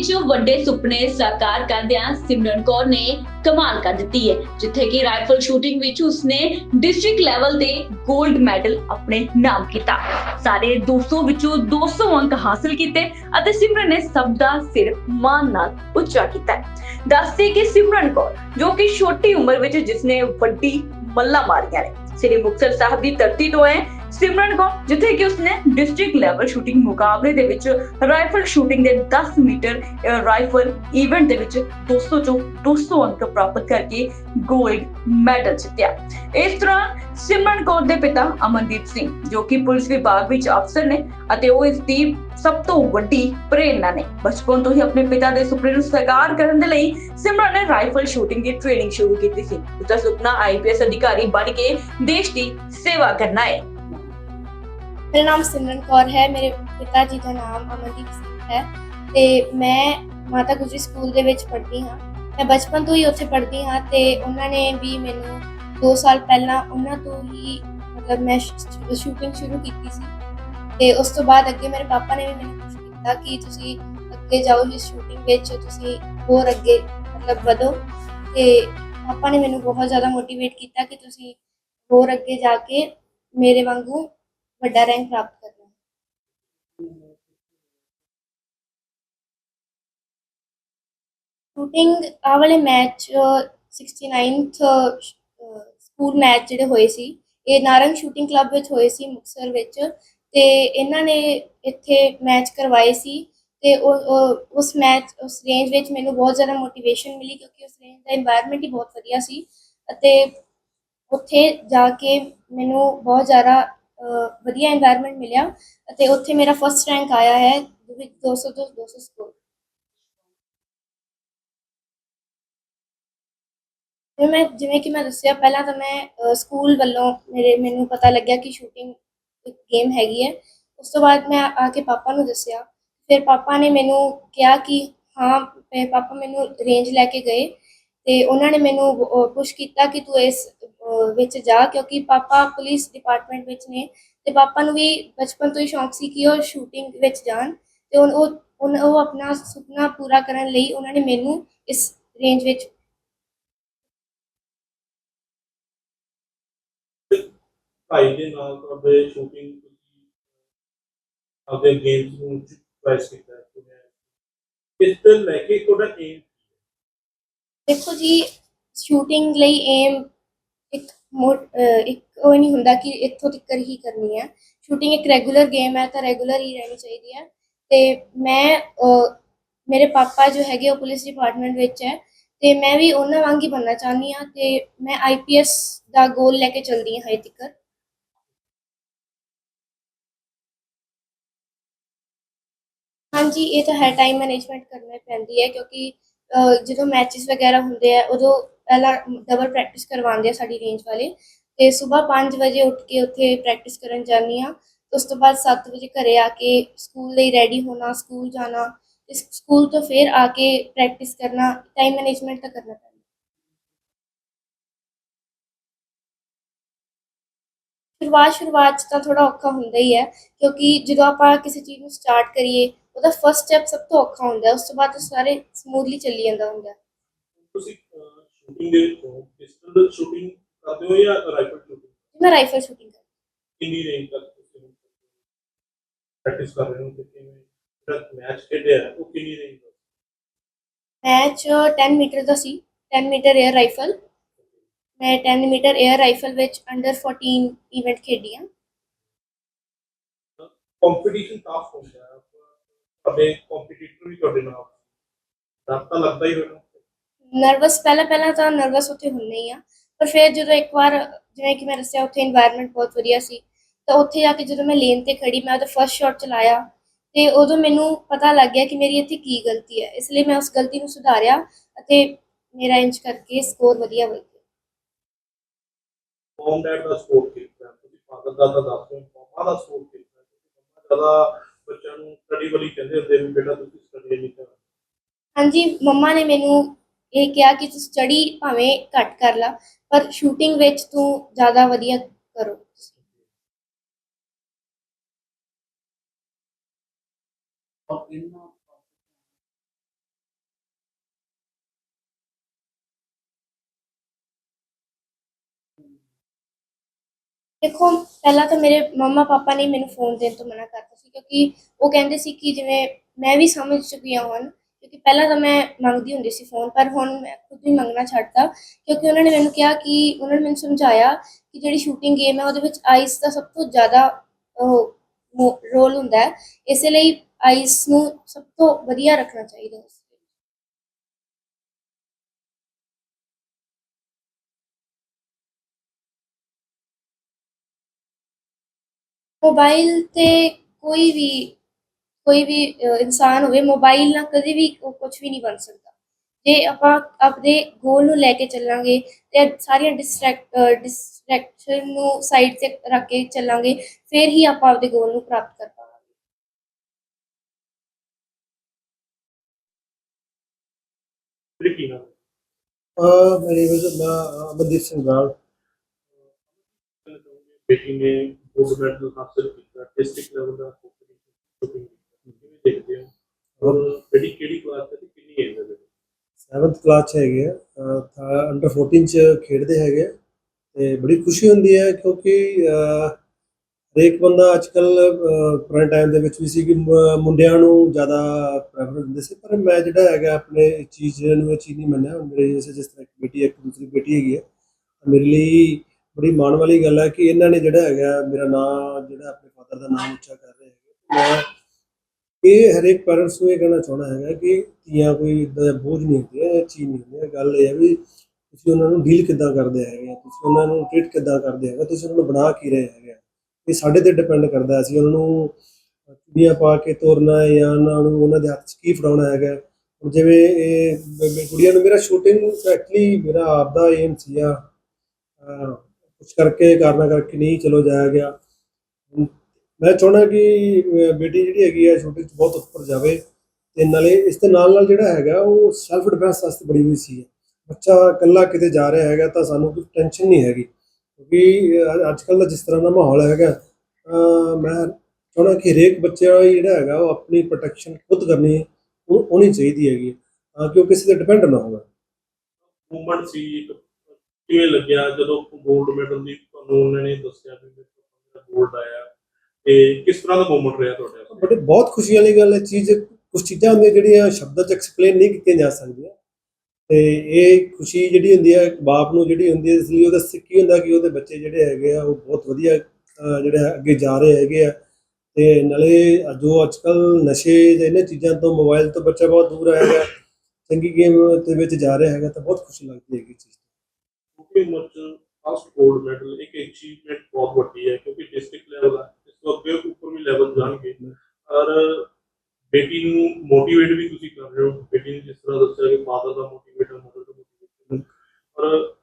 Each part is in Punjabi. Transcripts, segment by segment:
ਵਿੱਚ ਵੱਡੇ ਸੁਪਨੇ ਸਾਕਾਰ ਕਰਦਿਆਂ ਸਿਮਰਨ ਕੌਰ ਨੇ ਕਮਾਲ ਕਰ ਦਿੱਤੀ ਹੈ, ਜਿੱਥੇ ਕਿ ਰਾਈਫਲ ਸ਼ੂਟਿੰਗ ਵਿੱਚ ਉਸਨੇ ਡਿਸਟ੍ਰਿਕਟ ਲੈਵਲ ਤੇ 골ਡ ਮੈਡਲ ਆਪਣੇ ਨਾਮ ਕੀਤਾ ਸਾਰੇ 200 ਵਿੱਚੋਂ 200 ਅੰਕ ਹਾਸਲ ਕੀਤੇ ਅਤੇ ਸਿਮਰਨ ਨੇ ਸਭ ਦਾ ਸਿਰ ਮਾਨ ਨਾਲ ਉੱਚਾ ਕੀਤਾ ਹੈ। ਦੱਸਦੇ ਕਿ ਸਿਮਰਨ ਕੌਰ, ਜੋ ਕਿ ਛੋਟੀ ਉਮਰ ਵਿੱਚ ਜਿਸਨੇ ਵੱਡੀ ਮੱਲਾਂ ਮਾਰੀਆਂ ਨੇ, ਸ੍ਰੀ ਮੁਕਤਸਰ ਸਾਹਿਬ ਦੀ ਧਰਤੀ ਤੋਂ ਹੈ ਸਿਮਰਨ ਕੌਰ, ਜਿੱਥੇ ਕਿ ਉਸਨੇ ਡਿਸਟ੍ਰਿਕਟ ਲੈਵਲ ਸ਼ੂਟਿੰਗ ਮੁਕਾਬਲੇ ਦੇ ਵਿੱਚ ਰਾਈਫਲ ਸ਼ੂਟਿੰਗ ਦੇ 10 ਮੀਟਰ ਰਾਈਫਲ ਇਵੈਂਟ ਦੇ ਵਿੱਚ 200 ਚੋਂ 200 ਅੰਕ ਪ੍ਰਾਪਤ ਕਰਕੇ 골ਡ ਮੈਡਲ ਜਿੱਤਿਆ। ਇਸ ਦੌਰਾਨ ਸਿਮਰਨ ਕੌਰ ਦੇ ਪਿਤਾ ਅਮਨਦੀਪ ਸਿੰਘ, ਜੋ ਕਿ ਪੁਲਿਸ ਵਿਭਾਗ ਵਿੱਚ ਅਫਸਰ ਨੇ ਅਤੇ ਉਹ ਇਸ ਦੀ ਸਭ ਤੋਂ ਵੱਡੀ ਪ੍ਰੇਰਨਾ ਨੇ। ਬਚਪਨ ਤੋਂ ਹੀ ਆਪਣੇ ਪਿਤਾ ਦੇ ਸੁਪਨੇ ਨੂੰ ਸਾਕਾਰ ਕਰਨ ਦੇ ਲਈ ਸਿਮਰਨ ਨੇ ਰਾਈਫਲ ਸ਼ੂਟਿੰਗ ਦੀ ਟ੍ਰੇਨਿੰਗ ਸ਼ੁਰੂ ਕੀਤੀ ਸੀ। ਉਸਦਾ ਸੁਪਨਾ ਆਈਪੀਐਸ ਅਧਿਕਾਰੀ ਬਣ ਕੇ ਦੇਸ਼ ਦੀ ਸੇਵਾ ਕਰਨਾ ਹੈ। ਮੇਰਾ ਨਾਮ ਸਿਮਰਨ ਕੌਰ ਹੈ, ਮੇਰੇ ਪਿਤਾ ਜੀ ਦਾ ਨਾਮ ਅਮਨਦੀਪ ਸਿੰਘ ਹੈ ਤੇ ਮੈਂ ਮਾਤਾ ਗੁਜਰੀ ਸਕੂਲ ਦੇ ਵਿੱਚ ਪੜ੍ਹਦੀ ਹਾਂ। ਮੈਂ ਬਚਪਨ ਤੋਂ ਹੀ ਉੱਥੇ ਪੜ੍ਹਦੀ ਹਾਂ ਤੇ ਉਹਨਾਂ ਨੇ ਵੀ ਮੈਨੂੰ 2 ਸਾਲ ਪਹਿਲਾਂ ਉਹਨਾਂ ਤੋਂ ਹੀ ਮਤਲਬ ਮੈਂ ਸ਼ੂਟਿੰਗ ਸ਼ੁਰੂ ਕੀਤੀ ਸੀ ਤੇ ਉਸ ਤੋਂ ਬਾਅਦ ਅੱਗੇ ਮੇਰੇ ਪਾਪਾ ਨੇ ਵੀ ਮੈਨੂੰ ਪੁਸ਼ ਕੀਤਾ ਕਿ ਤੁਸੀਂ ਅੱਗੇ ਜਾਓ ਇਸ ਸ਼ੂਟਿੰਗ ਵਿੱਚ, ਤੁਸੀਂ ਹੋਰ ਅੱਗੇ ਮਤਲਬ ਵਧੋ ਤੇ ਪਾਪਾ ਨੇ ਮੈਨੂੰ ਬਹੁਤ ਜ਼ਿਆਦਾ ਮੋਟੀਵੇਟ ਕੀਤਾ ਕਿ ਤੁਸੀਂ ਹੋਰ ਅੱਗੇ ਜਾ ਕੇ ਮੇਰੇ ਵਾਂਗੂ ਵੱਡਾ ਰੈਂਕ ਪ੍ਰਾਪਤ ਕਰਨਾ ਹੈ ਸ਼ੂਟਿੰਗ ਆ ਵਾਲੇ ਮੈਚ 69th ਸਕੂਲ ਮੈਚ ਜਿਹੜੇ ਹੋਏ ਸੀ, ਇਹ ਨਾਰੰਗ ਸ਼ੂਟਿੰਗ ਕਲੱਬ ਵਿੱਚ ਹੋਏ ਸੀ ਮੁਕਸਰ ਵਿੱਚ ਤੇ ਇਹਨਾਂ ਨੇ ਇੱਥੇ ਮੈਚ ਕਰਵਾਏ ਸੀ ਤੇ ਉਸ ਮੈਚ ਉਸ ਰੇਂਜ ਵਿੱਚ ਮੈਨੂੰ ਬਹੁਤ ਜ਼ਿਆਦਾ ਮੋਟੀਵੇਸ਼ਨ ਮਿਲੀ ਕਿਉਂਕਿ ਉਸ ਰੇਂਜ ਦਾ এনवायरमेंट ਹੀ ਬਹੁਤ ਵਧੀਆ ਸੀ ਅਤੇ ਉੱਥੇ ਜਾ ਕੇ ਮੈਨੂੰ ਬਹੁਤ ਜ਼ਿਆਦਾ ਵਧੀਆ এনवायरमेंट ਮਿਲਿਆ ਅਤੇ ਉੱਥੇ ਮੇਰਾ ਫਸਟ ਰੈਂਕ ਆਇਆ ਹੈ 200 ਤੋਂ 200 ਸਕੋਰ ਮੈਂ, ਜਿਵੇਂ ਕਿ ਮੈਂ ਦੱਸਿਆ, ਪਹਿਲਾਂ ਤਾਂ ਮੈਂ ਸਕੂਲ ਵੱਲੋਂ ਮੇਰੇ, ਮੈਨੂੰ ਪਤਾ ਲੱਗਿਆ ਕਿ ਸ਼ੂਟਿੰਗ ਇੱਕ ਗੇਮ ਹੈਗੀ ਹੈ। ਉਸ ਤੋਂ ਬਾਅਦ ਮੈਂ ਆ ਕੇ ਪਾਪਾ ਨੂੰ ਦੱਸਿਆ। ਫਿਰ ਪਾਪਾ ਨੇ ਮੈਨੂੰ ਕਿਹਾ ਕਿ ਹਾਂ ਪਾਪਾ ਮੈਨੂੰ ਰੇਂਜ ਲੈ ਕੇ ਗਏ ਤੇ ਉਹਨਾਂ ਨੇ ਮੈਨੂੰ ਪੁਸ਼ ਕੀਤਾ ਕਿ ਤੂੰ ਇਸ ਵਿੱਚ ਜਾ ਕਿਉਂਕਿ ਪਾਪਾ ਪੁਲਿਸ ਡਿਪਾਰਟਮੈਂਟ ਵਿੱਚ ਨੇ ਤੇ ਪਾਪਾ ਨੂੰ ਵੀ ਬਚਪਨ ਤੋਂ ਹੀ ਸ਼ੌਂਕ ਸੀ ਕਿ ਉਹ ਸ਼ੂਟਿੰਗ ਵਿੱਚ ਜਾਣ ਤੇ ਉਹ ਉਹ ਆਪਣਾ ਸੁਪਨਾ ਪੂਰਾ ਕਰਨ ਲਈ ਉਹਨਾਂ ਨੇ ਮੈਨੂੰ ਇਸ ਰੇਂਜ ਵਿੱਚ ਭਾਈ ਦੇ ਨਾਲ ਤੁਹਾਡੇ ਸ਼ੂਟਿੰਗ ਤੁਸੀਂ ਆਪਦੇ ਗੇਮਸ ਨੂੰ ਪ੍ਰਾਈਸ ਕੀਤਾ ਹੈ। ਤੁਸੀਂ ਇਸ ਤੋਂ ਲੈ ਕੇ ਤੁਹਾਡਾ ਏਮ ਦੇਖੋ ਜੀ ਸ਼ੂਟਿੰਗ ਲਈ ਏਮ ਇੱਕ ਮੋ- ਅਹ ਇੱਕ ਉਹ ਨਹੀਂ ਹੁੰਦਾ ਕਿ ਇੱਥੋਂ ਤੱਕ ਹੀ ਕਰਨੀ ਹੈ ਸ਼ੂਟਿੰਗ ਇੱਕ ਰੈਗੂਲਰ ਗੇਮ ਹੈ ਤਾਂ ਰੈਗੂਲਰ ਹੀ ਰਹਿਣੀ ਚਾਹੀਦੀ ਹੈ ਤੇ ਮੈਂ ਅਹ, ਮੇਰੇ ਪਾਪਾ ਜੋ ਹੈਗੇ ਉਹ ਪੁਲਿਸ ਡਿਪਾਰਟਮੈਂਟ ਵਿੱਚ ਹੈ। ਤੇ ਮੈਂ ਵੀ ਉਹਨਾਂ ਵਾਂਗ ਹੀ ਬਣਨਾ ਚਾਹੁੰਦੀ ਹਾਂ ਤੇ ਮੈਂ ਆਈਪੀਐਸ ਦਾ ਗੋਲ ਲੈ ਕੇ ਚੱਲਦੀ ਹਾਂ ਹਜੇ ਤੱਕ ਹਾਂਜੀ ਇਹ ਤਾਂ ਹੈ ਟਾਈਮ ਮੈਨੇਜਮੈਂਟ ਕਰਨਾ ਪੈਂਦੀ ਹੈ ਕਿਉਂਕਿ ਅਹ, ਜਦੋਂ ਮੈਚਸ ਵਗੈਰਾ ਹੁੰਦੇ ਆ ਉਦੋਂ ਪਹਿਲਾਂ ਡਬਲ ਪ੍ਰੈਕਟਿਸ ਕਰਵਾਉਂਦੇ ਆ ਸਾਡੀ ਰੇਂਜ ਵਾਲੇ ਤੇ ਸਵੇਰ 5 ਵਜੇ ਉੱਠ ਕੇ ਉੱਥੇ ਪ੍ਰੈਕਟਿਸ ਕਰਨ ਜਾਂਦੀ ਆ ਉਸ ਤੋਂ ਬਾਅਦ 7 ਵਜੇ ਘਰੇ ਆ ਕੇ ਸਕੂਲ ਲਈ ਰੈਡੀ ਹੋਣਾ ਸਕੂਲ ਜਾਣਾ ਤੇ ਸਕੂਲ ਤੋਂ ਫਿਰ ਆ ਕੇ ਪ੍ਰੈਕਟਿਸ ਕਰਨਾ ਟਾਈਮ ਮੈਨੇਜਮੈਂਟ ਤਾਂ ਕਰਨਾ ਪੈਂਦਾ ਸ਼ੁਰੂਆਤ ਸ਼ੁਰੂਆਤ 'ਚ ਤਾਂ ਥੋੜਾ ਔਖਾ ਹੁੰਦਾ ਹੀ ਹੈ ਕਿਉਂਕਿ ਜਦੋਂ ਆਪਾਂ ਕਿਸੇ ਚੀਜ਼ ਨੂੰ ਸਟਾਰਟ ਕਰੀਏ ਉਹਦਾ ਫਰਸਟ ਸਟੈਪ ਸਭ ਤੋਂ ਔਖਾ ਹੁੰਦਾ ਹੈ। ਉਸ ਤੋਂ ਬਾਅਦ ਤਾਂ ਸਾਰੇ ਸਮੂਥਲੀ ਚੱਲੀ ਜਾਂਦਾ ਹੁੰਦਾ ਹੈ। ਤੁਸੀਂ ਸ਼ੂਟਿੰਗ ਦੇ ਵਿੱਚ ਪਿਸਟਲ ਸ਼ੂਟਿੰਗ ਕਰਦੇ ਹੋ ਜਾਂ ਰਾਈਫਲ ਸ਼ੂਟਿੰਗ ਮੈਂ ਰਾਈਫਲ ਸ਼ੂਟਿੰਗ ਕਿੰਨੀ ਰੇਂਜ ਤੱਕ ਤੁਸੀਂ ਪ੍ਰੈਕਟਿਸ ਕਰ ਰਹੇ ਹੋ ਤੇ ਕਿਵੇਂ ਜਿਹੜਾ ਮੈਚ ਖੇਡਿਆ ਹੈ, ਉਹ ਕਿੰਨੀ ਰੇਂਜ ਦਾ ਮੈਚ 10 ਮੀਟਰ ਦਾ ਸੀ 10 ਮੀਟਰ 에ਅਰ ਰਾਈਫਲ ਮੈਂ 10 ਮੀਟਰ 에ਅਰ ਰਾਈਫਲ ਵਿੱਚ ਅੰਡਰ 14 ਇਵੈਂਟ ਖੇਡੀ ਹਾਂ ਕੰਪੀਟੀਸ਼ਨ ਟਫ ਹੁੰਦਾ ਹੈ ਤੁਹਾਡੇ ਕੰਪੀਟੀਟਰ ਵੀ ਤੁਹਾਡੇ ਨਾਲ ਡਰ ਤਾਂ ਲੱਗਦਾ ਹੀ ਹੋਣਾ ਨਰਵਸ ਪਹਿਲਾਂ ਪਹਿਲਾਂ ਤਾਂ ਨਰਵਸ ਉੱਥੇ ਹੁੰਨੇ ਆ ਪਰ ਫਿਰ ਜਦੋਂ ਇੱਕ ਵਾਰ ਜਿਵੇਂ ਕਿ ਮੈਂ ਦੱਸਿਆ ਉੱਥੇ এনवायरमेंट ਬਹੁਤ ਵਧੀਆ ਸੀ ਤਾਂ ਉੱਥੇ ਜਾ ਕੇ ਜਦੋਂ ਮੈਂ ਲੇਨ ਤੇ ਖੜੀ ਮੈਂ ਉਹਦਾ ਫਰਸਟ ਸ਼ਾਟ ਚਲਾਇਆ ਤੇ ਉਦੋਂ ਮੈਨੂੰ ਪਤਾ ਲੱਗ ਗਿਆ ਕਿ ਮੇਰੀ ਇੱਥੇ ਕੀ ਗਲਤੀ ਹੈ ਇਸ ਲਈ ਮੈਂ ਉਸ ਗਲਤੀ ਨੂੰ ਸੁਧਾਰਿਆ ਅਤੇ ਮੇਰਾ ਇੰਚ ਕਰਕੇ ਸਕੋਰ ਵਧੀਆ ਹੋ ਗਿਆ ਫੋਮ ਡੈਟ ਦਾ ਸਕੋਰ ਕਿੰਨਾ ਤੁਸੀਂ ਫਾਦਰ ਦਾ ਤਾਂ ਦੱਸੋ ਫੋਮਾ ਦਾ ਸਕੋਰ ਕਿੰਨਾ ਜ਼ਿਆਦਾ ਬੱਚਿਆਂ ਨੂੰ ਸਟੱਡੀ ਵਾਲੀ ਕਹਿੰਦੇ ਹੁੰਦੇ ਵੀ ਬੇਟਾ ਤੁਸੀਂ ਸਟੱਡੀ ਨਹੀਂ ਕਰਨਾ ਹਾਂਜੀ ਮੰਮਾ ਨੇ ਮੈਨੂੰ ਇਹ ਕਿਹਾ ਕਿ ਤੂੰ ਸਟੱਡੀ ਭਾਵੇਂ ਘੱਟ ਕਰ ਲਾ, ਪਰ ਸ਼ੂਟਿੰਗ ਵਿੱਚ ਤੂੰ ਜ਼ਿਆਦਾ ਵਧੀਆ ਕਰੋ ਦੇਖੋ, ਪਹਿਲਾਂ ਤਾਂ ਮੇਰੇ ਮੰਮਾ ਪਾਪਾ ਨੇ ਮੈਨੂੰ ਫੋਨ ਦੇਣ ਤੋਂ ਮਨਾ ਕਰਤਾ ਸੀ, ਕਿਉਂਕਿ ਉਹ ਕਹਿੰਦੇ ਸੀ ਕਿ ਜਿਵੇਂ ਮੈਂ ਵੀ ਸਮਝ ਚੁੱਕੀ ਹਾਂ ਹੁਣ ਕਿਉਂਕਿ ਪਹਿਲਾਂ ਤਾਂ ਮੈਂ ਮੰਗਦੀ ਹੁੰਦੀ ਸੀ ਫੋਨ ਪਰ ਹੁਣ ਮੈਂ ਖੁਦ ਵੀ ਮੰਗਣਾ ਛੱਡਤਾ, ਕਿਉਂਕਿ ਉਹਨਾਂ ਨੇ ਮੈਨੂੰ ਕਿਹਾ ਕਿ, ਉਹਨਾਂ ਨੇ ਮੈਨੂੰ ਸਮਝਾਇਆ ਕਿ ਜਿਹੜੀ ਸ਼ੂਟਿੰਗ ਗੇਮ ਹੈ, ਉਹਦੇ ਵਿੱਚ ਆਈਸ ਦਾ ਸਭ ਤੋਂ ਜ਼ਿਆਦਾ ਰੋਲ ਹੁੰਦਾ ਹੈ। ਇਸੇ ਲਈ ਆਈਸ ਨੂੰ ਸਭ ਤੋਂ ਵਧੀਆ ਰੱਖਣਾ ਚਾਹੀਦਾ ਹੈ। ਮੋਬਾਈਲ ਤੇ ਕੋਈ ਵੀ ਕੋਈ ਵੀ ਅ, ਇਨਸਾਨ ਹੋਵੇ ਮੋਬਾਈਲ ਨਾਲ ਕਦੇ ਵੀ ਕੁਝ ਵੀ ਨਹੀਂ ਬਣ ਸਕਦਾ। ਜੇ ਆਪਾਂ ਆਪਣੇ ਗੋਲ ਨੂੰ ਲੈ ਕੇ ਚੱਲਾਂਗੇ ਤੇ ਸਾਰੀਆਂ ਡਿਸਟਰੈਕਟ ਡਿਸਟਰੈਕਸ਼ਨ ਨੂੰ ਸਾਈਡ ਤੇ ਰੱਖ ਕੇ ਚੱਲਾਂਗੇ ਫਿਰ ਹੀ ਆਪਾਂ ਆਪਣੇ ਗੋਲ ਨੂੰ ਪ੍ਰਾਪਤ ਕਰ ਪਾਵਾਂਗੇ। ਅਹ ਮੇਰੇ ਵਿੱਚ ਮੈਂ ਅਮਨਦੀਪ ਸਿੰਘ ਰਾਲ ਬੇਟੀ ਨੇ ਗੋਲਡ ਮੈਡਲ ਹਾਸਲ ਕੀਤਾ ਡਿਸਟ੍ਰਿਕਟ ਲੈਵਲ ਦਾ ਕਿਵੇਂ ਦੇਖਦੇ ਹੋ? ਬੇਟੀ ਕਿਹੜੀ ਕਲਾਸ ਤੇ ਕਿੰਨੀ ਏਜ ਹੈ 7th ਕਲਾਸ ਚ ਹੈਗੇ ਆ। ਅੰਡਰ 14 ਚ ਖੇਡਦੇ ਹੈਗੇ ਤੇ ਬੜੀ ਖੁਸ਼ੀ ਹੁੰਦੀ ਹੈ ਕਿਉਂਕਿ ਹਰੇਕ ਬੰਦਾ ਅੱਜਕੱਲ ਪੁਰਾਣੇ ਟਾਈਮ ਦੇ ਵਿੱਚ ਵੀ ਸੀ ਕਿ ਮੁੰਡਿਆਂ ਨੂੰ ਜ਼ਿਆਦਾ ਪ੍ਰੈਫਰੈਂਸ ਦਿੰਦੇ ਸੀ। ਪਰ ਮੈਂ ਜਿਹੜਾ ਹੈਗਾ ਆਪਣੇ ਚੀਜ਼ ਨੂੰ ਚੀਜ਼ ਨਹੀਂ ਮੰਨਿਆ, ਮੇਰੇ ਜਿਸ ਜਿਸ ਤਰ੍ਹਾਂ ਇੱਕ ਬੇਟੀ ਇੱਕ ਦੂਸਰੀ ਬੇਟੀ ਹੈਗੀ ਹੈ ਮੇਰੇ ਲਈ ਬੜੀ ਮਾਣ ਵਾਲੀ ਗੱਲ ਹੈ ਕਿ ਇਹਨਾਂ ਨੇ ਜਿਹੜਾ ਹੈਗਾ, ਮੇਰਾ ਨਾਮ ਜਿਹੜਾ ਆਪਣੇ ਫਾਦਰ ਦਾ ਨਾਮ ਉੱਚਾ ਕਰ ਰਹੇ ਹੈਗੇ। ਮੈਂ ਇਹ ਹਰੇਕ ਪੈਰੈਂਟਸ ਨੂੰ ਇਹ ਕਹਿਣਾ ਚਾਹੁੰਦਾ ਹੈਗਾ ਕਿ ਧੀਆਂ ਕੋਈ ਇਦਾਂ ਦਾ ਬੋਝ ਨਹੀਂ ਹੁੰਦੀਆਂ ਇਹ ਚੀਜ਼ ਨਹੀਂ ਹੁੰਦੀ। ਗੱਲ ਇਹ ਹੈ ਵੀ ਤੁਸੀਂ ਉਹਨਾਂ ਨੂੰ ਡੀਲ ਕਿੱਦਾਂ ਕਰਦੇ ਹੈਗੇ ਆ, ਤੁਸੀਂ ਉਹਨਾਂ ਨੂੰ ਟ੍ਰੀਟ ਕਿੱਦਾਂ ਕਰਦੇ ਹੈਗੇ ਤੁਸੀਂ ਉਹਨਾਂ ਨੂੰ ਬਣਾ ਕੀ ਰਹੇ ਹੈਗੇ ਆ। ਇਹ ਸਾਡੇ ਤੇ ਡਿਪੈਂਡ ਕਰਦਾ ਅਸੀਂ ਉਹਨਾਂ ਨੂੰ ਚੁੜੀਆਂ ਪਾ ਕੇ ਤੋਰਨਾ ਹੈ ਜਾਂ ਉਹਨਾਂ ਨੂੰ ਉਹਨਾਂ ਦੇ ਹੱਥ 'ਚ ਕੀ ਫੜਾਉਣਾ ਹੈਗਾ ਹੁਣ ਜਿਵੇਂ ਇਹ ਕੁੜੀਆਂ ਨੂੰ ਮੇਰਾ ਸ਼ੂਟਿੰਗ ਐਕਚੁਅਲੀ ਮੇਰਾ ਆਪ ਦਾ ਏਮ ਸੀਗਾ ਕੁਝ ਕਰਕੇ ਕਾਰਨਾ ਕਰਕੇ ਨਹੀਂ ਚਲੋ ਜਾਇਆ ਗਿਆ। ਮੈਂ ਚਾਹੁੰਦਾ ਕਿ ਬੇਟੀ ਜਿਹੜੀ ਹੈਗੀ ਆ ਸ਼ੂਟਿੰਗ 'ਚ ਬਹੁਤ ਉੱਪਰ ਜਾਵੇ ਤੇ ਨਾਲੇ ਇਸ ਦੇ ਨਾਲ ਨਾਲ ਜਿਹੜਾ ਹੈਗਾ, ਉਹ ਸੈਲਫ ਡਿਫੈਂਸ ਵਾਸਤੇ ਬੜੀ ਵੀ ਸੀ। ਬੱਚਾ ਇਕੱਲਾ ਕਿਤੇ ਜਾ ਰਿਹਾ ਹੈਗਾ ਤਾਂ ਸਾਨੂੰ ਕੋਈ ਟੈਨਸ਼ਨ ਨਹੀਂ ਹੈਗੀ। ਕਿਉਂਕਿ ਅੱਜ ਕੱਲ ਦਾ ਜਿਸ ਤਰ੍ਹਾਂ ਦਾ ਮਾਹੌਲ ਹੈਗਾ ਮੈਂ ਚਾਹੁੰਦਾ ਕਿ ਹਰੇਕ ਬੱਚਾ ਜਿਹੜਾ ਹੈਗਾ, ਉਹ ਆਪਣੀ ਪ੍ਰੋਟੈਕਸ਼ਨ ਖੁਦ ਕਰਨੀ ਉਹ, ਹੋਣੀ ਚਾਹੀਦੀ ਹੈਗੀ ਤਾਂ ਕਿ ਉਹ ਕਿਸੇ ਤੇ ਡਿਪੈਂਡ ਨਾ ਹੋਵੇ। ਮੂਵਮੈਂਟ ਸੀ, ਕਿਵੇਂ ਲੱਗਿਆ? ਜਦੋਂ ਗੋਲਡ ਮੈਡਲ ਦੀ ਤੁਹਾਨੂੰ ਉਹਨਾਂ ਨੇ ਦੱਸਿਆ ਵੀ ਗੋਲਡ ਆਇਆ ਤੇ ਕਿਸ ਤਰ੍ਹਾਂ ਦਾ ਮੂਵਮੈਂਟ ਰਿਹਾ ਤੁਹਾਡੇ ਵਾਸਤੇ? ਬੜੇ ਬਹੁਤ ਖੁਸ਼ੀ ਵਾਲੀ ਗੱਲ ਹੈ ਚੀਜ਼ ਕੁਝ ਚੀਜ਼ਾਂ ਹੁੰਦੀਆਂ ਜਿਹੜੀਆਂ ਸ਼ਬਦਾਂ 'ਚ ਐਕਸਪਲੇਨ ਨਹੀਂ ਕੀਤੀਆਂ ਜਾ ਸਕਦੀਆਂ। ਤੇ ਇਹ ਖੁਸ਼ੀ ਜਿਹੜੀ ਹੁੰਦੀ ਹੈ ਇੱਕ ਬਾਪ ਨੂੰ ਜਿਹੜੀ ਹੁੰਦੀ ਹੈ ਇਸ ਲਈ ਉਹਦਾ ਸ- ਕੀ ਹੁੰਦਾ ਕਿ ਉਹਦੇ ਬੱਚੇ ਜਿਹੜੇ ਹੈਗੇ ਆ ਉਹ ਬਹੁਤ ਵਧੀਆ ਅਹ, ਜਿਹੜੇ ਹੈ ਅੱਗੇ ਜਾ ਰਹੇ ਹੈਗੇ ਆ। ਤੇ ਨਾਲੇ ਜੋ ਅੱਜਕੱਲ ਨਸ਼ੇ ਦੇ ਇਹਨਾਂ ਚੀਜ਼ਾਂ ਤੋਂ ਮੋਬਾਈਲ ਤੋਂ ਬੱਚਾ ਬਹੁਤ ਦੂਰ ਹੈਗਾ ਚੰਗੀ ਗੇਮ ਦੇ ਵਿੱਚ ਜਾ ਰਿਹਾ ਹੈਗਾ ਤਾਂ ਬਹੁਤ ਖੁਸ਼ੀ ਲੱਗਦੀ ਹੈਗੀ ਇਹ ਚੀਜ਼ ਕਿਉਂਕਿ ਉਮਰ ਚ ਫਸਟ ਗੋਲਡ ਮੈਡਲ ਇੱਕ ਅਚੀਵਮੈਂਟ ਬਹੁਤ ਵੱਡੀ ਹੈ ਕਿਉਂਕਿ ਡਿਸਟ੍ਰਿਕਟ ਲੈਵਲ ਹੈ ਇਸ ਤੋਂ ਅੱਗੇ ਉੱਪਰ ਵੀ ਲੈਵਲ ਜਾਣਗੇ। ਔਰ ਬੇਟੀ ਨੂੰ ਮੋਟੀਵੇਟ ਵੀ ਤੁਸੀਂ ਕਰ ਰਹੇ ਹੋ। ਬੇਟੀ ਨੇ ਜਿਸ ਤਰ੍ਹਾਂ ਦੱਸਿਆ ਕਿ ਫਾਦਰ ਦਾ ਮੋਟੀਵੇਟ ਹੈ ਮਦਰ ਦਾ ਮੋਟੀਵੇਟ ਔਰ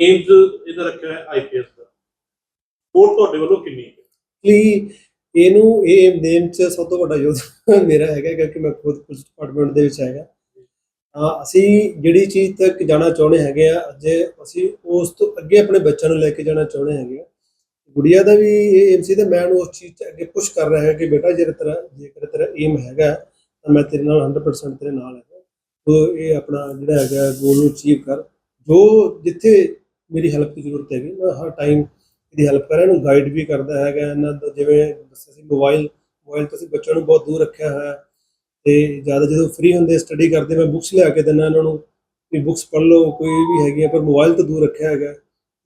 ਏਮਸ ਇਹਦਾ ਰੱਖਿਆ ਹੈ ਆਈਪੀਐਸ ਦਾ। ਸਪੋਰਟ ਤੁਹਾਡੇ ਵੱਲੋਂ ਕਿੰਨੀ ਹੈ? ਲਈ ਇਹਨੂੰ ਇਹ ਨੇਮ ਚ ਸਭ ਤੋਂ ਵੱਡਾ ਯੋਗਦਾਨ ਮੇਰਾ ਹੈਗਾ, ਕਿਉਂਕਿ ਮੈਂ ਖੁਦ ਪੁਲਿਸ ਡਿਪਾਰਟਮੈਂਟ ਦੇ ਵਿੱਚ ਹੈਗਾ। ਤਾਂ ਅਸੀਂ ਜਿਹੜੀ ਚੀਜ਼ ਤੱਕ ਜਾਣਾ ਚਾਹੁੰਦੇ ਹੈਗੇ ਆ, ਜੇ ਅਸੀਂ ਉਸ ਤੋਂ ਅੱਗੇ ਆਪਣੇ ਬੱਚਿਆਂ ਨੂੰ ਲੈ ਕੇ ਜਾਣਾ ਚਾਹੁੰਦੇ ਹੈਗੇ ਆ ਗੁੜੀਆ ਦਾ ਵੀ ਇਹ ਏਮ ਸੀ ਤੇ ਮੈਂ ਉਹਨੂੰ ਉਸ ਚੀਜ਼ 'ਚ ਅੱਗੇ ਪੁਸ਼ ਕਰ ਰਿਹਾ ਹੈ ਕਿ ਬੇਟਾ ਜੇ ਤੇਰਾ, ਜੇਕਰ ਤੇਰਾ ਏਮ ਹੈਗਾ, ਤਾਂ ਮੈਂ ਤੇਰੇ ਨਾਲ 100% ਤੇਰੇ ਨਾਲ ਹੈਗਾ। ਤੋ ਇਹ ਆਪਣਾ ਜਿਹੜਾ ਹੈਗਾ ਗੋਲ ਨੂੰ ਅਚੀਵ ਕਰ। ਜੋ ਜਿੱਥੇ ਮੇਰੀ ਹੈਲਪ ਦੀ ਜ਼ਰੂਰਤ ਹੈਗੀ, ਮੈਂ ਹਰ ਟਾਈਮ ਇਹਦੀ ਹੈਲਪ ਕਰਾਂ ਇਹਨੂੰ ਗਾਈਡ ਵੀ ਕਰਦਾ ਹੈਗਾ, ਇਹਨਾਂ ਦਾ ਜਿਵੇਂ ਦੱਸਿਆ ਸੀ ਮੋਬਾਈਲ ਮੋਬਾਈਲ ਤੋਂ ਅਸੀਂ ਬੱਚਿਆਂ ਨੂੰ ਬਹੁਤ ਦੂਰ ਰੱਖਿਆ ਹੋਇਆ। ਹੈ ਤੇ ਜ਼ਿਆਦਾ ਜਦੋਂ ਫ੍ਰੀ ਹੁੰਦੇ ਸਟੱਡੀ ਕਰਦੇ, ਮੈਂ ਬੁੱਕਸ ਲਿਆ ਕੇ ਦਿੰਦਾ ਇਹਨਾਂ ਨੂੰ, ਵੀ ਬੁੱਕਸ ਪੜ੍ਹ ਲਓ, ਕੋਈ ਵੀ ਹੈਗੀ ਪਰ ਮੋਬਾਈਲ ਤੋਂ ਦੂਰ ਰੱਖਿਆ ਹੈਗਾ।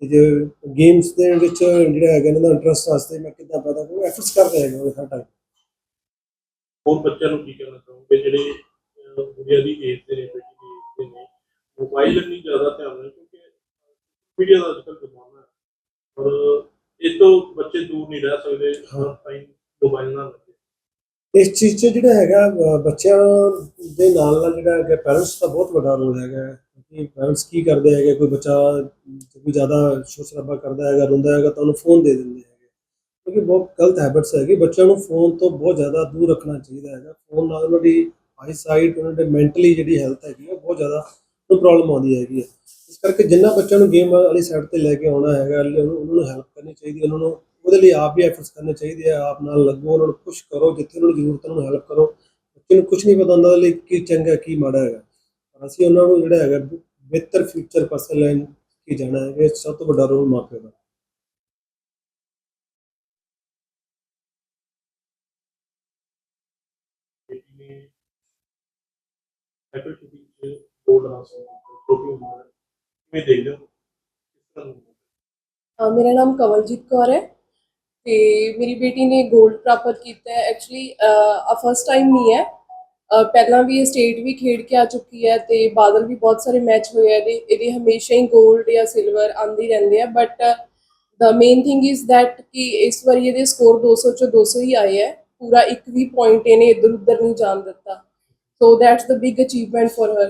ਜੇ ਗੇਮਸ ਦੇ ਵਿੱਚ ਜਿਹੜਾ ਹੈਗਾ ਇਹਨਾਂ ਦਾ ਇੰਟਰਸਟ ਵਾਸਤੇ ਮੈਂ ਕਿੱਦਾਂ ਪੈਦਾ ਕਰਾਂ ਐਫਰਟਸ ਕਰਦੇ ਹੈਗੇ ਉਹ ਟਾਈਮ ਹੋਰ ਬੱਚਿਆਂ ਨੂੰ ਕੀ ਕਹਿਣਾ ਚਾਹੋਗੇ? ਜਿਹੜੇ ਗੁੜੀਆ ਦੀ ਏਜ ਦੇ ਨੇ ਬੇਟੀ ਦੀ ਏਜ ਦੇ ਨੇ ਮੋਬਾਈਲ ਨਹੀਂ ਜ਼ਿਆਦਾ ਧਿਆਨ ਦੇਣ ਕਿਉਂਕਿ ਮੀਡੀਆ ਦਾ ਅੱਜਕੱਲ ਜ਼ਮਾਨਾ ਹੈ। ਔਰ ਇਹ ਤੋਂ ਬੱਚੇ ਦੂਰ ਨਹੀਂ ਰਹਿ ਸਕਦੇ ਹਰ ਟਾਈਮ ਮੋਬਾਈਲ ਨਾਲ ਇਸ ਚੀਜ਼ 'ਚ ਜਿਹੜਾ ਹੈਗਾ ਬੱਚਿਆਂ ਦੇ ਨਾਲ ਨਾਲ ਜਿਹੜਾ ਹੈਗਾ ਪੈਰੈਂਟਸ ਦਾ ਬਹੁਤ ਵੱਡਾ ਰੋਲ ਹੈਗਾ। ਕਿ ਪੈਰੈਂਟਸ ਕੀ ਕਰਦੇ ਹੈਗੇ? ਕੋਈ ਬੱਚਾ ਕੋਈ ਜ਼ਿਆਦਾ ਸ਼ੋਰ ਸ਼ਰਾਬਾ ਕਰਦਾ ਹੈਗਾ, ਰੋਂਦਾ ਹੈਗਾ, ਤਾਂ ਉਹਨੂੰ ਫੋਨ ਦੇ ਦਿੰਦੇ ਹੈਗੇ। ਕਿਉਂਕਿ ਬਹੁਤ ਗਲਤ ਹੈਬਿਟਸ ਹੈਗੀ। ਬੱਚਿਆਂ ਨੂੰ ਫੋਨ ਤੋਂ ਬਹੁਤ ਜ਼ਿਆਦਾ ਦੂਰ ਰੱਖਣਾ ਚਾਹੀਦਾ ਹੈਗਾ। ਫੋਨ ਨਾਲ ਉਹਨਾਂ ਦੀ ਆਈ ਸਾਈਟ ਉਹਨਾਂ ਦੇ ਮੈਂਟਲੀ ਜਿਹੜੀ ਹੈਲਥ ਹੈਗੀ ਉਹ ਬਹੁਤ ਜ਼ਿਆਦਾ ਨੂੰ ਪ੍ਰੋਬਲਮ ਆਉਂਦੀ ਹੈਗੀ ਹੈ ਇਸ ਕਰਕੇ ਜਿੰਨਾ ਬੱਚਿਆਂ ਨੂੰ ਗੇਮ ਵਾਲੀ ਸਾਈਡ ਤੇ ਲੈ ਕੇ ਆਉਣਾ ਹੈਗਾ, ਉਹਨਾਂ ਨੂੰ ਹੈਲਪ ਕਰਨੀ ਚਾਹੀਦੀ ਹੈ ਉਹਨਾਂ ਨੂੰ ਉਹਦੇ ਲਈ ਆਪ ਵੀ ਐਫਰਟਸ ਕਰਨੇ ਚਾਹੀਦੇ ਆ। ਆਪ ਨਾਲ ਲੱਗੋ, ਉਹਨਾਂ ਨੂੰ ਪੁਸ਼ ਕਰੋ। ਜਿੱਥੇ ਉਹਨਾਂ ਨੂੰ ਜ਼ਰੂਰਤ ਹੈ ਉਹਨਾਂ ਨੂੰ ਹੈਲਪ ਕਰੋ। ਬੱਚੇ ਨੂੰ ਕੁਝ ਨਹੀਂ ਪਤਾ ਹੁੰਦਾ ਉਹਦੇ ਲਈ ਕੀ ਚੰਗਾ, ਕੀ ਮਾੜਾ ਹੈਗਾ। ਅਸੀਂ ਉਹਨਾਂ ਨੂੰ ਜਿਹੜਾ ਹੈਗਾ ਬਿਹਤਰ ਫਿਊਚਰ ਪਰਸਨ ਲੈਣ ਕੀ ਜਾਣਾ ਹੈ, ਇਹ ਸਭ ਤੋਂ ਵੱਡਾ ਰੋਲ ਮਾਪਿਆਂ ਦਾ। ਸਾਈਬਰ ਮੇਰਾ ਨਾਮ ਕਵਲਜੀਤ ਕੌਰ ਹੈ ਤੇ ਮੇਰੀ ਬੇਟੀ ਨੇ ਗੋਲਡ ਪ੍ਰਾਪਤ ਕੀਤਾ ਹੈ। ਐਕਚੁਅਲੀ ਆ ਫਰਸਟ ਟਾਈਮ ਨਹੀਂ ਹੈ। ਪਹਿਲਾਂ ਵੀ ਇਹ ਸਟੇਟ ਵੀ ਖੇਡ ਕੇ ਆ ਚੁੱਕੀ ਹੈ ਤੇ ਬਾਦਲ ਵੀ ਬਹੁਤ ਸਾਰੇ ਮੈਚ ਹੋਏ ਆ ਇਹਦੇ ਇਹਦੇ ਹਮੇਸ਼ਾ ਹੀ 골ਡ ਜਾਂ ਸਿਲਵਰ ਆਂਦੇ ਰਹਿੰਦੇ ਆ but the main thing is that ਕਿ ਇਸ ਵਾਰੀ ਇਹਦੇ ਸਕੋਰ 200 ਚੋਂ 200 ਹੀ ਆਏ ਹੈ ਪੂਰਾ ਇੱਕ ਵੀ ਪੁਆਇੰਟ ਇਹਨੇ ਇੱਧਰ ਉੱਧਰ ਨਹੀਂ ਜਾਣ ਦਿੱਤਾ। So that's the big achievement for her.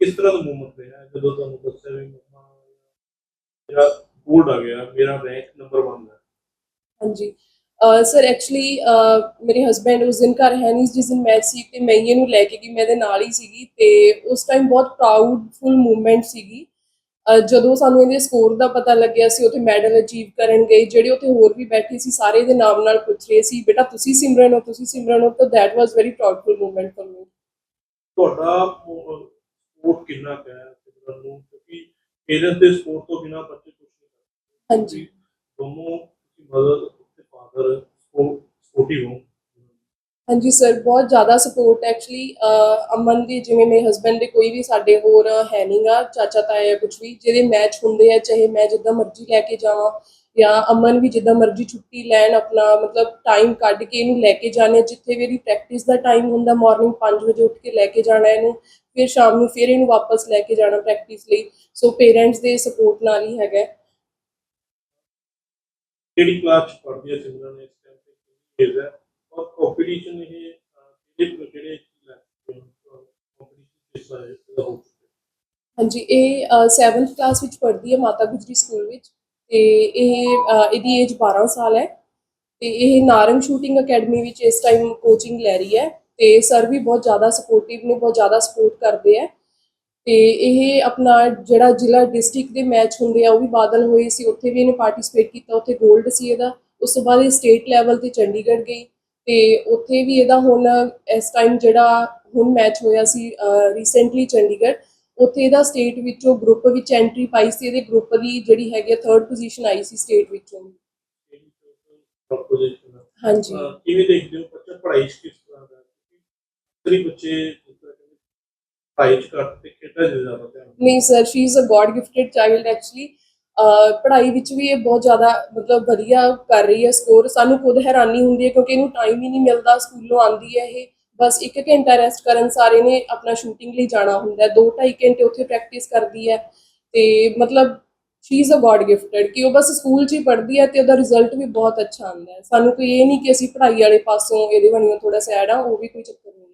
ਕਿਸ ਤਰ੍ਹਾਂ ਦਾ ਮੂਵਮੈਂਟ ਰਿਹਾ ਜਦੋਂ ਤੁਹਾਨੂੰ ਦੱਸਿਆ ਵੀ ਮੰਮਾ ਮੇਰਾ ਗੋਲਡ ਆ ਗਿਆ ਮੇਰਾ ਰੈਂਕ ਨੰਬਰ 1 ਹੈ। ਹਾਂਜੀ। ਸਰ ਐਕਚੁਅਲੀ ਮੇਰੇ ਹਸਬੰਡ ਉਸ ਦਿਨ ਘਰ ਹੈ ਨਹੀਂ ਜਿਸ ਦਿਨ ਮੈਚ ਸੀ ਤੇ ਮੈਂ ਹੀ ਇਹਨੂੰ ਲੈ ਕੇ ਗਈ ਮੈਂ ਇਹਦੇ ਨਾਲ ਹੀ ਸੀਗੀ ਤੇ ਉਸ ਟਾਈਮ ਬਹੁਤ ਪ੍ਰਾਊਡਫੁਲ ਮੂਵਮੈਂਟ ਸੀਗੀ। ਜਦੋਂ ਸਾਨੂੰ ਇਹਦੇ ਸਕੋਰ ਦਾ ਪਤਾ ਲੱਗਿਆ ਸੀ ਉੱਥੇ ਮੈਡਲ ਅਚੀਵ ਕਰਨ ਗਏ ਜਿਹੜੇ ਉੱਥੇ ਹੋਰ ਵੀ ਬੈਠੇ ਸੀ ਸਾਰੇ ਇਹਦੇ ਨਾਮ ਨਾਲ ਪੁੱਛ ਰਹੇ ਸੀ ਬੇਟਾ ਤੁਸੀਂ ਸਿਮਰਨ ਹੋ ਤੁਸੀਂ ਸਿਮਰਨ ਹੋ ਤਾਂ that was very proudful movement for me ਤੁਹਾਡਾ ਸਪੋਰਟ ਕਿੰਨਾ ਕੁ ਹੈ ਸਿਮਰਨ ਨੂੰ? ਕਿਉਂਕਿ ਪੇਰੈਂਟਸ ਦੇ ਸਪੋਰਟ ਤੋਂ ਬਿਨਾ ਬੱਚੇ ਕੁਝ ਨਹੀਂ ਕਰ ਹਾਂਜੀ। ਦੋਨੋਂ ਤੁਸੀਂ ਮਦਰ ਤੇ ਫਾਦਰ ਹਾਂਜੀ ਸਰ ਬਹੁਤ ਜ਼ਿਆਦਾ ਸਪੋਰਟ ਐਕਚੁਅਲੀ ਅਮਨ ਦੀ, ਜਿਵੇਂ ਮੇਰੇ ਹਸਬੰਡ ਦੇ ਕੋਈ ਵੀ ਸਾਡੇ ਹੋਰ ਹੈ ਨਹੀਂਗਾ ਚਾਚਾ, ਤਾਇਆ ਕੁਝ ਵੀ, ਜਿਹਦੇ ਮੈਚ ਹੁੰਦੇ ਆ, ਚਾਹੇ ਮੈਂ ਜਿੱਦਾਂ ਮਰਜ਼ੀ ਲੈ ਕੇ ਜਾਵਾਂ ਜਾਂ ਅਮਨ ਵੀ ਜਿੱਦਾਂ ਮਰਜ਼ੀ ਛੁੱਟੀ ਲੈਣ, ਆਪਣਾ ਮਤਲਬ ਟਾਈਮ ਕੱਢ ਕੇ ਇਹਨੂੰ ਲੈ ਕੇ ਜਾਣੇ ਜਿੱਥੇ ਵੀ ਇਹਦੀ ਪ੍ਰੈਕਟਿਸ ਦਾ ਟਾਈਮ ਹੁੰਦਾ ਮਾਰਨਿੰਗ 5 ਵਜੇ ਉੱਠ ਕੇ ਲੈ ਕੇ ਜਾਣਾ ਇਹਨੂੰ, ਫਿਰ ਸ਼ਾਮ ਨੂੰ ਫਿਰ ਇਹਨੂੰ ਵਾਪਸ ਲੈ ਕੇ ਜਾਣਾ ਪ੍ਰੈਕਟਿਸ ਲਈ। ਸੋ ਪੇਰੈਂਟਸ ਦੇ ਸਪੋਰਟ ਨਾਲ ਹੀ ਹੈਗਾ। ਕਿਹੜੀ ਕਲਾਸ ਚ ਪੜ੍ਹਦੀ ਹੈ ਸਿਮਰਨ ਇਸ ਟਾਈਮ ਤੇ ਕਿੰਨੀ ਏਜ ਹੈ ਔਰ ਕੰਪੀਟੀਸ਼ਨ ਇਹ ਜਿਹੜੇ ਜਿਹੜੇ ਕੰਪੀਟੀਸ਼ਨ ਹਾਂਜੀ, ਇਹ 7th ਕਲਾਸ ਵਿੱਚ ਪੜ੍ਹਦੀ ਹੈ ਮਾਤਾ ਗੁਜਰੀ ਸਕੂਲ ਵਿੱਚ ਤੇ ਇਹ ਇਹਦੀ ਏਜ 12 ਸਾਲ ਹੈ ਤੇ ਇਹ ਨਾਰੰਗ ਸ਼ੂਟਿੰਗ ਅਕੈਡਮੀ ਵਿੱਚ ਇਸ ਟਾਈਮ ਕੋਚਿੰਗ ਲੈ ਰਹੀ ਹੈ ਤੇ ਸਰ ਵੀ ਬਹੁਤ ਜ਼ਿਆਦਾ ਸਪੋਰਟਿਵ ਨੇ, ਬਹੁਤ ਜ਼ਿਆਦਾ ਸਪੋਰਟ ਕਰਦੇ ਆ ਤੇ ਇਹ ਆਪਣਾ ਜਿਹੜਾ ਜ਼ਿਲ੍ਹਾ ਡਿਸਟ੍ਰਿਕਟ ਦੇ ਮੈਚ ਹੁੰਦੇ ਆ ਉਹ ਵੀ ਬਾਦਲ ਹੋਏ ਸੀ ਉੱਥੇ ਵੀ ਇਹਨੇ ਪਾਰਟਿਸਿਪੇਟ ਕੀਤਾ ਉੱਥੇ 골ਡ ਸੀ ਇਹਦਾ। ਉਸ ਤੋਂ ਬਾਅਦ ਇਹ ਸਟੇਟ ਲੈਵਲ ਤੇ ਚੰਡੀਗੜ੍ਹ ਗਈ ਤੇ ਉੱਥੇ ਵੀ ਇਹਦਾ ਹੁਣ ਇਸ ਟਾਈਮ ਜਿਹੜਾ ਹੁਣ ਮੈਚ ਹੋਇਆ ਸੀ ਰੀਸੈਂਟਲੀ ਚੰਡੀਗੜ੍ਹ ਉੱਥੇ ਇਹਦਾ ਸਟੇਟ ਵਿੱਚੋਂ ਗਰੁੱਪ ਵਿੱਚ ਐਂਟਰੀ ਪਾਈ ਸੀ ਇਹਦੇ ਗਰੁੱਪ ਦੀ ਜਿਹੜੀ ਹੈਗੀ ਥਰਡ ਪੋਜੀਸ਼ਨ ਆਈ ਸੀ ਸਟੇਟ ਵਿੱਚੋਂ। ਹਾਂਜੀ। ਕਿਵੇਂ ਦੇਖਦੇ ਹੋ ਬੱਚਾ ਪੜ੍ਹਾਈ ਕਿਸ ਤਰ੍ਹਾਂ ਦਾ? ਕਈ ਬੱਚੇ ਪੜ੍ਹਾਈ ਚ ਘੱਟ ਤੇ ਖੇਡਾਂ 'ਚ ਜ਼ਿਆਦਾ ਧਿਆਨ ਨਹੀਂ sir she is a god gifted child actually ਪੜ੍ਹਾਈ ਵਿੱਚ ਵੀ ਇਹ ਬਹੁਤ ਜ਼ਿਆਦਾ, ਮਤਲਬ ਵਧੀਆ ਕਰ ਰਹੀ ਹੈ ਸਕੋਰ ਸਾਨੂੰ ਖੁਦ ਹੈਰਾਨੀ ਹੁੰਦੀ ਹੈ ਕਿਉਂਕਿ ਇਹਨੂੰ ਟਾਈਮ ਹੀ ਨਹੀਂ ਮਿਲਦਾ, ਸਕੂਲੋਂ ਆਉਂਦੀ ਹੈ ਇਹ। ਬਸ ਇੱਕ ਘੰਟਾ ਰੈਸਟ ਕਰਨ ਸਾਰੇ ਨੇ ਆਪਣਾ ਸ਼ੂਟਿੰਗ ਲਈ ਜਾਣਾ ਹੁੰਦਾ ਹੈ। 2.5 ਘੰਟੇ ਉੱਥੇ ਪ੍ਰੈਕਟਿਸ ਕਰਦੀ ਹੈ ਤੇ ਮਤਲਬ she is a god gifted ਕਿ ਉਹ ਬਸ ਸਕੂਲ 'ਚ ਹੀ ਪੜ੍ਹਦੀ ਹੈ ਤੇ ਉਹਦਾ ਰਿਜ਼ਲਟ ਵੀ ਬਹੁਤ ਅੱਛਾ ਆਉਂਦਾ ਹੈ। ਸਾਨੂੰ ਕੋਈ ਇਹ ਨਹੀਂ ਕਿ ਅਸੀਂ ਪੜ੍ਹਾਈ ਵਾਲੇ ਪਾਸੋਂ ਇਹਦੇ ਬਣੀਓ ਥੋੜਾ ਸੈਡ ਆ, ਉਹ ਵੀ ਕੋਈ ਚੱਕਰ ਨਹੀਂ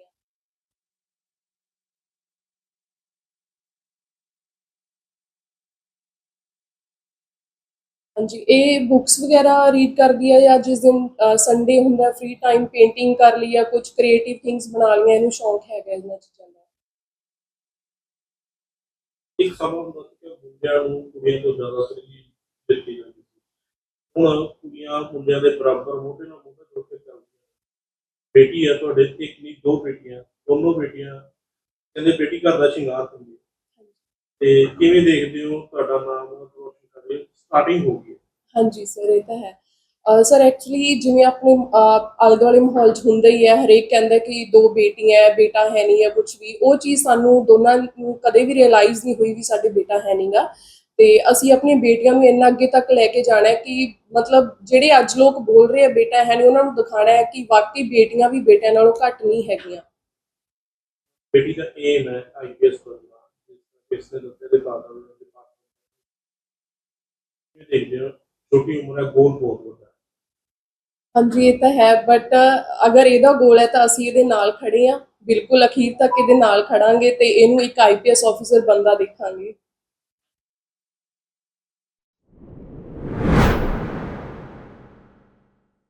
ਹਾਂਜੀ, ਇਹ ਬੁੱਕਸ ਵਗੈਰਾ ਰੀਡ ਕਰਦੀ ਹੈ ਜਾਂ ਜਿਸ ਦਿਨ ਸੰਡੇ ਹੁੰਦਾ ਫ੍ਰੀ ਟਾਈਮ ਪੇਂਟਿੰਗ ਕਰ ਲਈ ਜਾਂ ਕੁਝ ਕ੍ਰੀਏਟਿਵ ਥਿੰਗਸ ਬਣਾ ਲਈਆਂ, ਇਹਨੂੰ ਸ਼ੌਂਕ ਹੈਗਾ ਇਹਨਾਂ ਚੀਜ਼ਾਂ ਦਾ। ਇੱਕ ਸਮਾਂ ਹੁੰਦਾ ਸੀ ਕਿ ਮੁੰਡਿਆਂ ਨੂੰ ਕੁੜੀਆਂ ਤੋਂ ਜ਼ਿਆਦਾ ਤਰਜੀਹ ਦਿੱਤੀ ਜਾਂਦੀ ਸੀ। ਹੁਣ ਕੁੜੀਆਂ ਮੁੰਡਿਆਂ ਦੇ ਬਰਾਬਰ ਮੋਢੇ ਨਾਲ ਮੋਢਾ ਜੋੜ ਕੇ ਚੱਲਦੀਆਂ। ਬੇਟੀ ਹੈ ਤੁਹਾਡੇ, ਇੱਕ ਨਹੀਂ, ਦੋ ਬੇਟੀਆਂ, ਦੋਨੋਂ ਬੇਟੀਆਂ। ਕਹਿੰਦੇ ਬੇਟੀ ਘਰ ਦਾ ਸ਼ਿੰਗਾਰ ਹੁੰਦੀ ਤੇ ਕਿਵੇਂ ਦੇਖਦੇ ਹੋ ਤੁਹਾਡਾ ਨਾਮ, ਰੋਸ਼ਨ ਕਰੇ? ਸਟਾਰਟਿੰਗ ਹੋ ਗਈ ਹਾਂਜੀ ਸਰ ਇਹ ਤਾਂ ਹੈ। ਸਰ ਐਕਚੁਅਲੀ ਜਿਵੇਂ ਆਪਣੇ ਆਲੇ ਦੁਆਲੇ ਮਾਹੌਲ 'ਚ ਹੁੰਦਾ ਹੀ ਹੈ, ਹਰੇਕ ਕਹਿੰਦਾ ਕਿ ਦੋ ਬੇਟੀਆਂ ਹੈ, ਬੇਟਾ ਹੈ ਨਹੀਂ ਹੈ ਕੁਝ ਵੀ। ਉਹ ਚੀਜ਼ ਸਾਨੂੰ ਦੋਨਾਂ ਨੂੰ ਕਦੇ ਵੀ ਰਿਅਲਾਈਜ਼ ਨਹੀਂ ਹੋਈ ਵੀ ਸਾਡੇ ਬੇਟਾ ਹੈ ਨਹੀਂਗਾ ਤੇ ਅਸੀਂ ਆਪਣੀਆਂ ਬੇਟੀਆਂ ਨੂੰ ਇੰਨਾ ਅੱਗੇ ਤੱਕ ਲੈ ਕੇ ਜਾਣਾ ਹੈ ਕਿ ਮਤਲਬ ਜਿਹੜੇ ਅੱਜ ਲੋਕ ਬੋਲ ਰਹੇ ਆ ਬੇਟਾ ਹੈ ਨਹੀਂ, ਉਹਨਾਂ ਨੂੰ ਦਿਖਾਣਾ ਹੈ ਕਿ ਵਾਕਈ ਬੇਟੀਆਂ ਵੀ ਬੇਟਿਆਂ ਨਾਲੋਂ ਘੱਟ ਨਹੀਂ ਹੈਗੀਆਂ। ਬੇਟੀ ਦਾ ਏਮ ਹੈ ਆਈਪੀਐਸ ਬਣਨਾ ਇਸ ਦੇ ਉੱਤੇ ਦੇ ਕਾਰਨ ਇਹ ਦੇਖਦੇ ਹੋ। ਛੋਟੀ ਉਮਰ ਹੈ, ਗੋਲ ਬਹੁਤ ਵੱਡਾ ਹੈ। ਹਾਂਜੀ, ਇਹ ਤਾਂ ਹੈ ਬਟ ਅਗਰ ਇਹਦਾ ਗੋਲ ਹੈ ਤਾਂ ਅਸੀਂ ਇਹਦੇ ਨਾਲ ਖੜੇ ਆ ਬਿਲਕੁਲ ਅਖੀਰ ਤੱਕ ਇਹਦੇ ਨਾਲ ਖੜਾਂਗੇ ਤੇ ਇਹਨੂੰ ਇੱਕ ਆਈਪੀਐਸ ਆਫੀਸਰ ਬੰਦਾ ਦੇਖਾਂਗੇ